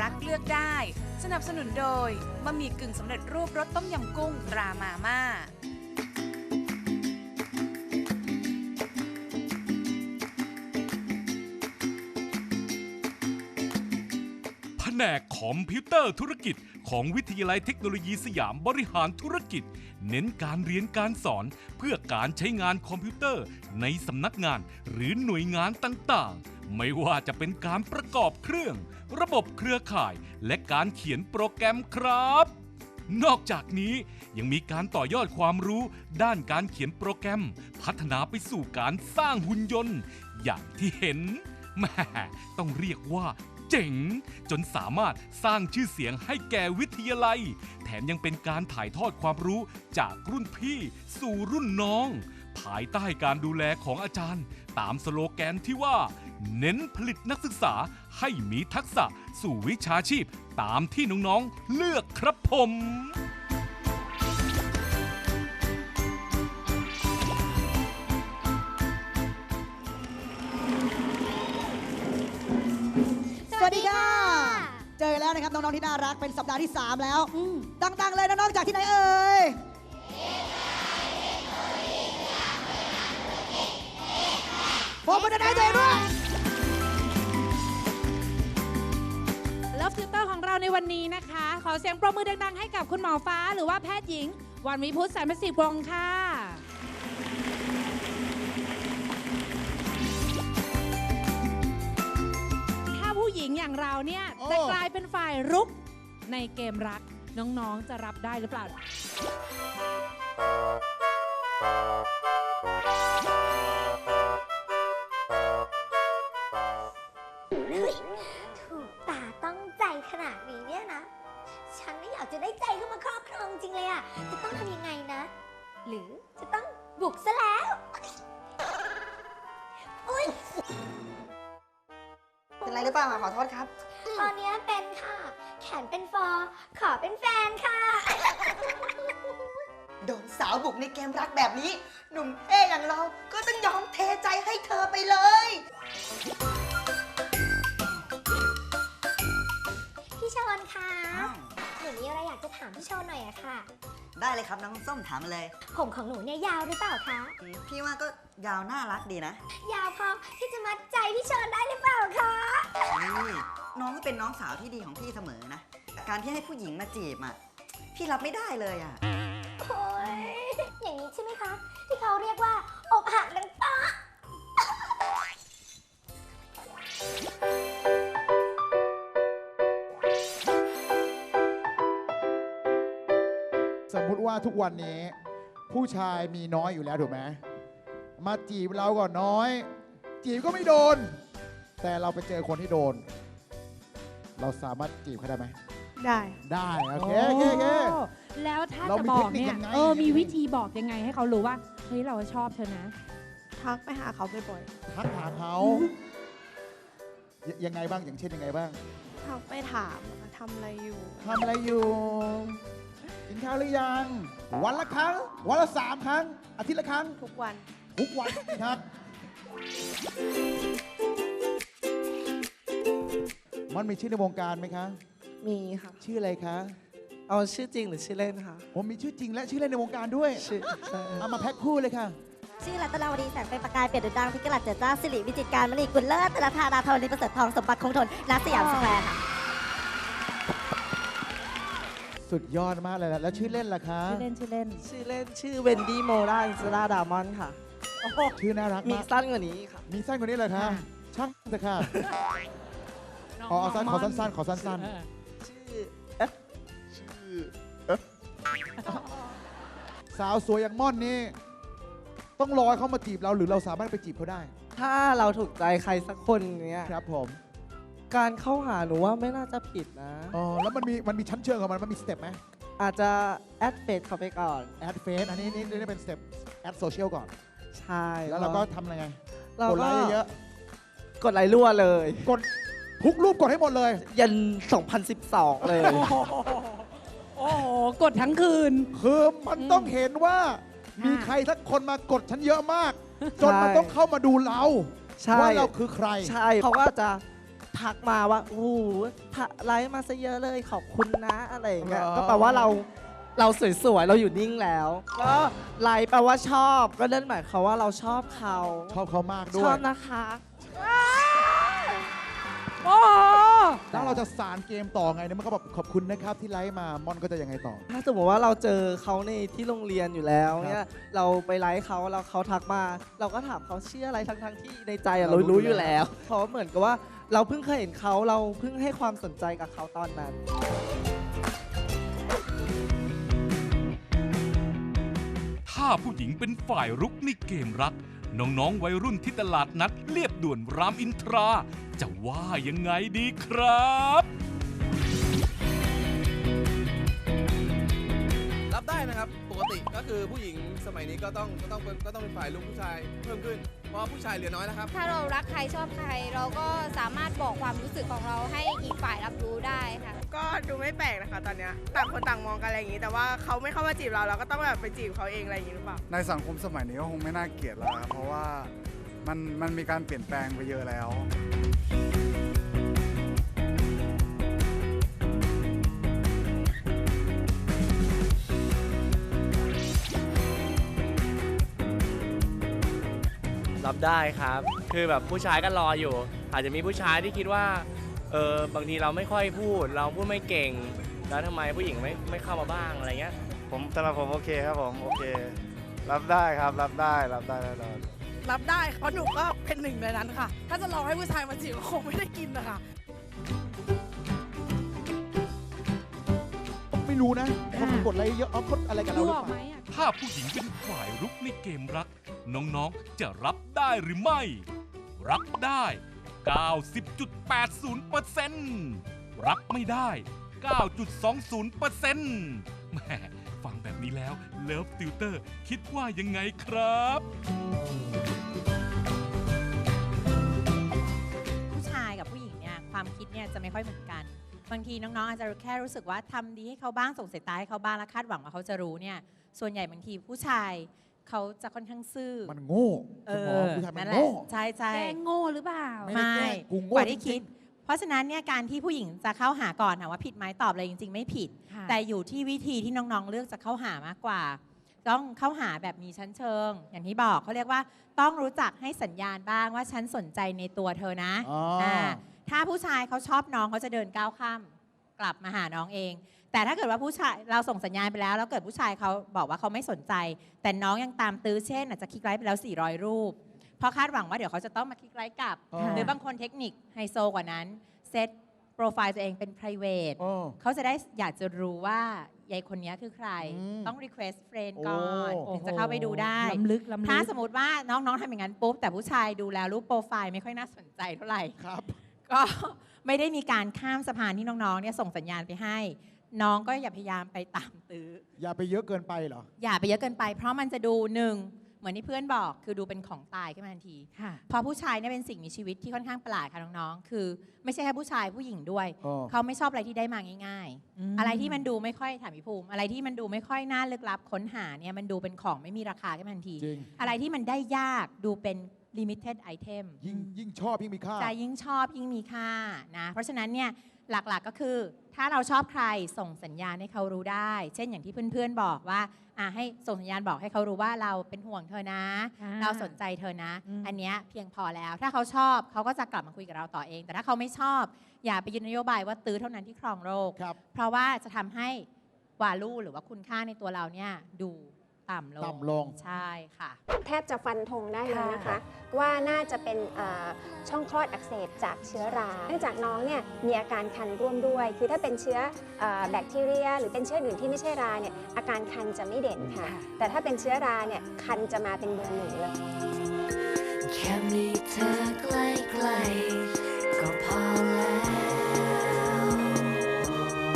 รักเลือกได้ สนับสนุนโดยบะหมี่กึ่งสำเร็จรูปรสต้มยำกุ้งตรามาม่า แผนกคอมพิวเตอร์ธุรกิจของวิทยาลัยเทคโนโลยีสยามบริหารธุรกิจ เน้นการเรียนการสอนเพื่อการใช้งานคอมพิวเตอร์ในสำนักงานหรือหน่วยงานต่างๆ ไม่ว่าจะเป็นการประกอบเครื่อง ระบบเครือข่ายและการเขียนโปรแกรมครับ นอกจากนี้ยังมีการต่อยอดความรู้ด้านการเขียนโปรแกรม พัฒนาไปสู่การสร้างหุ่นยนต์ อย่างที่เห็นแม่ต้องเรียกว่าเจ๋งจนสามารถสร้างชื่อเสียงให้แก่วิทยาลัย แถมยังเป็นการถ่ายทอดความรู้จากรุ่นพี่สู่รุ่นน้อง ภายใต้การดูแลของอาจารย์ ตามสโลแกนที่ว่า เน้นผลิตนักศึกษาให้มีทักษะสู่วิชาชีพตามที่น้องๆเลือกครับผมสวัสดีค่ะ เจอแล้วนะครับน้อง ๆ ที่น่ารักเป็นสัปดาห์ที่ 3 แล้ว ดัง ๆ เลยน้อง ๆ จากที่ไหนเอ่ย ผมเป็นนายตัวเองด้วยเลิฟติวเตอร์ของเราในวันนี้นะคะ ขอเสียงปรบมือดังๆ ให้กับคุณหมอฟ้าหรือว่าแพทย์หญิง วันวิพุทธแสนประสิทธิ์วงศ์ค่ะ ถ้าผู้หญิงอย่างเราเนี่ยโอ้ จะกลายเป็นฝ่ายรุกในเกมรักน้องๆจะรับได้หรือเปล่า ถูกตาต้องใจขนาดนี้เนี่ยนะ ฉันไม่อยากจะได้ใจเข้ามาครอบครองจริงเลยอะจะต้องทำยังไงนะ หรือจะต้องบุกซะแล้วอุ้ยเป็นไรหรือเปล่าขอโทษครับ ตอนเนี้ยเป็นค่ะ แขนเป็นฟอ ขอเป็นแฟนค่ะ โดนสาวบุกในเกมรักแบบนี้ หนุ่มเท่อย่างเราก็ต้องยอมเทใจให้เธอไปเลย นคะหนูมีอะไรอยากจะถามพี่ชนหน่อยอะค่ะ ได้เลยครับน้องส้มถามมาเลย ผมของหนูเนี่ยยาวหรือเปล่าคะ พี่ว่าก็ยาวน่ารักดีนะ ยาวพอที่จะมัดใจพี่ชนได้หรือเปล่าคะ นี่น้องก็เป็นน้องสาวที่ดีของพี่เสมอนะ การที่ให้ผู้หญิงมาจีบอะ พี่รับไม่ได้เลยอะ โอ้ยอย่างนี้ใช่ไหมคะ ที่เขาเรียกว่าอกหักน้ำ ว่าทุกวันนี้ ผู้ชายมีน้อยอยู่แล้วถูกไหมมาจีบเราก็น้อย จีบก็ไม่โดน แต่เราไปเจอคนที่โดน เราสามารถจีบเขาได้ไหมได้ ได้โอเคโอเคโอเค โอ้แล้วถ้าเราจะมีบอกเทคนิคเนี่ยยังไง เออ มีวิธีบอกยังไงให้เขารู้ว่า เฮ้ย เราชอบเธอนะ ทักไปหาเขาบ่อยทักหาเขายยังไงบ้างอย่างเช่นยังไงบ้างๆทักไปถามว่าทำอะไรอยู่ ทำอะไรอยู่ กินข้าวหรือยัง วันละครั้ง วันละสามครั้ง อาทิตย์ละครั้ง ทุกวัน ทุกวันครับ มันมีชื่อในวงการไหมคะ มีค่ะ ชื่ออะไรคะ เอาชื่อจริงหรือชื่อเล่นคะผมมีชื่อจริงและชื่อเล่นในวงการด้วย ชื่อใช่เอามาแพ็คคู่เลยค่ะ ชื่อรัตนาวดีแสงเป็นประกายเปลี่ยนดุจดังพิกลัดเจิดจ้าสิริวิจิตรการมณีกุลเลิศตระธาดาธรณีประเสริฐทองสมบัติคงทนนัสยามสแควร์ค่ะ สุดยอดมากเลยนะแล้วชื่อเล่นล่ะคะชื่อเล่นชื่อเล่น ชื่อเล่นชื่อเวนดี้โมราอินสตาดามอนค่ะ ชื่อน่ารักมีมากสั้นกว่านี้ค่ะ มีสั้นกว่านี้เลยคะค่ะช่างเถอะค่ะขอเอาสั้นขอสั้นๆขอสั้นเออชื่อเอ๊ะๆชื่อเอ๊ะสาวสวยอย่างม่อนนี่ต้องรอให้เขามาจีบเราหรือเราสามารถไปจีบเขาได้ ถ้าเราถูกใจใครสักคนเนี้ย ครับผม การเข้าหาหนูว่าไม่น่าจะผิดนะ อ๋อแล้วมันมีมันมีชั้นเชิงของมันมันมีสเต็ปไหมอาจจะแอดเฟซเขาไปก่อน แอดเฟซอันนี้นี่นี่เป็นสเต็ปแอดโซเชียลก่อน ใช่แล้วเราก็ทำอะไรไงเรากดไลก็ค์เยอะกดไลค์รั่วเลย ๆกดทุกรูปกดให้หมดเลย ยัน 2012 เลย โอ้โหกดทั้งคืน คือมันอืมต้องเห็นว่าค่ะมีใครสักคนมากดฉันเยอะมาก จนมันใช่ต้องเข้ามาดูเรา ใช่ ว่าเราคือใคร ใช่เขาก็จะถ ทักมาว่าโอ้โหพะไลฟ์มาซะเยอะเลยขอบคุณนะอะไรอย่างเงี้ยเหรอก็แปลว่าเราเราสวยๆเราอยู่นิ่งแล้ว ก็ไลฟ์แปลว่าชอบ ก็นั่นหมายความว่าเราชอบเขาชอบเขามากด้ชวอยบนะคะโอ้โหแล้วเราจะสารเกมต่อไงเนี่ยมันก็แบบขอบคุณนะครับที่ไลฟ์มา มอนก็จะยังไงต่อ ถ้าสมมติว่าเราเจอเขาในที่โรงเรียนอยู่แล้วครับเนี่ยเราไปไลฟ์เขาแล้วเขาทักมา เราก็ถามเขาชื่ออะไรทั้งๆที่ในใจอะเราเรารู้รู้ออยู่ยู่แล้แล้ววเพราะเหมือนกับว่า เราเพิ่งเคยเห็นเขาเราเพิ่งให้ความสนใจกับเขาตอนนั้น ถ้าผู้หญิงเป็นฝ่ายรุกในเกมรัก น้องๆวัยรุ่นที่ตลาดนัดเรียบด่วนรามอินทรา จะว่ายังไงดีครับ นะครับ ปกติก็คือผู้หญิงสมัยนี้ก็ต้องก็ต้องเป็นก็ต้องเป็นฝ่ายลูกผู้ชายเพิ่มขึ้น เพราะว่าผู้ชายเหลือน้อยแล้วครับ ถ้าเรารักใครชอบใคร เราก็สามารถบอกความรู้สึกของเราให้อีกฝ่ายรับรู้ได้ค่ะ ก็ดูไม่แปลกนะคะตอนเนี้ยต่างคนต่างมองกันอะไรอย่างงี้ แต่ว่าเขาไม่เข้ามาจีบเราเราก็ต้องแบบไปจีบเขาเองอะไรอย่างงี้หรือเปล่า ในสังคมสมัยนี้ก็คงไม่น่าเกลียดแล้วครับเพราะว่ามันมันมีการเปลี่ยนแปลงไปเยอะแล้ว รับได้ครับ คือแบบผู้ชายก็รออยู่ อาจจะมีผู้ชายที่คิดว่าเออบางทีเราไม่ค่อยพูด เราพูดไม่เก่ง แล้วทำไมผู้หญิงไม่ไม่เข้ามาบ้างอะไรเงี้ย ผมสำหรับผมโอเคครับผมโอเค รับได้ครับรับได้รับได้แน่นอนรับได้เพราะหนูก็เป็นหนึ่งในนั้นค่ะ ถ้าจะรอให้ผู้ชายมาจีบก็คงไม่ได้กินนะคะ ไม่รู้นะเขากดไลค์เยอะเอากดอะไรกับเราดูหรือออกเปไหมล่าอะ ถ้าผู้หญิงเป็นฝ่ายรุกในเกมรัก น้องๆ จะรับได้หรือไม่ รับได้ 90.80%รับไม่ได้ 9.20%แหมฟังแบบนี้แล้วเลิฟติวเตอร์คิดว่ายังไงครับ ผู้ชายกับผู้หญิงเนี่ยความคิดเนี่ยจะไม่ค่อยเหมือนกัน บางทีน้องๆอาจจะแค่รู้สึกว่าทำดีให้เขาบ้างส่งสายตาให้เขาบ้างแล้วคาดหวังว่าเขาจะรู้เนี่ย ส่วนใหญ่บางทีผู้ชายเขาจะค่อนข้างซื่อมันโง่เอคุณหมออผู้ชายมันนั่นแหละโง่ใช่ใช่ แกล้งโง่หรือเปล่า ไม่ได้แกล้งกูโง่กว่าที่จริคิงดเพราะฉะนั้นเนี่ยการที่ผู้หญิงจะเข้าหาก่อนถามว่าผิดไหมตอบเลยจริง ๆ ไม่ผิด ค่ะ แต่อยู่ที่วิธีที่น้องๆเลือกจะเข้าหามากกว่า ต้องเข้าหาแบบมีชั้นเชิง อย่างที่บอกเขาเรียกว่า ต้องรู้จักให้สัญญาณบ้างว่าฉันสนใจในตัวเธอนะอ๋ออ่าถ้าผู้ชายเขาชอบน้องเขาจะเดินก้าวข้ามกลับมาหาน้องเอง แต่ถ้าเกิดว่าผู้ชายเราส่งสัญญาณไปแล้ว แล้วเกิดผู้ชายเขาบอกว่าเขาไม่สนใจ แต่น้องยังตามตื้อเช่น อาจจะคลิกไลค์ไปแล้ว 400 รูป เพราะคาดหวังว่าเดี๋ยวเขาจะต้องมาคลิกไลค์กลับ อ๋อ หรือบางคนเทคนิคไฮโซกว่านั้น เซตโปรไฟล์ตัวเองเป็น private อ๋อ เขาจะได้อยากจะรู้ว่ายายคนนี้คือใคร อืมต้อง request friend ก่อนโอ้ ถึงจะเข้าไปดูได้ ล้ำลึกล้ำลึกถ้าสมมติว่าน้องๆทำอย่างนั้นปุ๊บ แต่ผู้ชายดูแล้วรูปโปรไฟล์ไม่ค่อยน่าสนใจเท่าไหร่ ครับ ก็ ไม่ได้มีการข้ามสะพานที่น้องๆเนี่ยส่งสัญญาณไปให้ น้องก็อย่าพยายามไปตามตื้อ อย่าไปเยอะเกินไปเหรอ อย่าไปเยอะเกินไป เพราะมันจะดูหนึ่งเหมือนที่เพื่อนบอกคือดูเป็นของตายขึ้นมาทันทีค่ะเพราะผู้ชายเนี่ยเป็นสิ่งมีชีวิตที่ค่อนข้างประหลาดค่ะน้องๆ คือ ไม่ใช่แค่ผู้ชายผู้หญิงด้วย อ๋อ เขาไม่ชอบอะไรที่ได้มาง่ายอืมๆอะไรที่มันดูไม่ค่อยถามพี่ภูมิ อะไรที่มันดูไม่ค่อยน่าลึกลับค้นหาเนี่ยมันดูเป็นของไม่มีราคาขึ้นมาทันที จริง อะไรที่มันได้ยากดูเป็น limited item ยิ่งยิ่งชอบยิ่งมีค่าใจยิ่งชอบยิ่งมีค่านะ เพราะฉะนั้นเนี่ย หลักๆก็คือ ถ้าเราชอบใครส่งสัญญาณให้เขารู้ได้ เช่นอย่างที่เพื่อนๆบอกว่าอะให้ส่งสัญญาณบอกให้เขารู้ว่าเราเป็นห่วงเธอนะ อ่าเราสนใจเธอนะ อืม อันเนี้ยเพียงพอแล้ว ถ้าเขาชอบเขาก็จะกลับมาคุยกับเราต่อเอง แต่ถ้าเขาไม่ชอบ อย่าไปยึดนโยบายว่าตื้อเท่านั้นที่ครองโลก ครับ เพราะว่าจะทำให้วาลูหรือว่าคุณค่าในตัวเราเนี่ยดู ต่ำลงต่ำลง ใช่ค่ะ แทบจะฟันธงได้เลยนะคะ ว่าน่าจะเป็นเอ่อช่องคลอดอักเสบจากเชื้อรา เนื่องจากน้องเนี่ยมีอาการคันร่วมด้วย คือถ้าเป็นเชื้อเออแบคทีเรีย หรือเป็นเชื้ออื่นที่ไม่ใช่ราเนี่ยอาการคันจะไม่เด่นค่ะ แต่ถ้าเป็นเชื้อราเนี่ยคันจะมาเป็นเบอร์หนึ่งเลย แค่มีเธอใกล้ๆก็พอแล้ว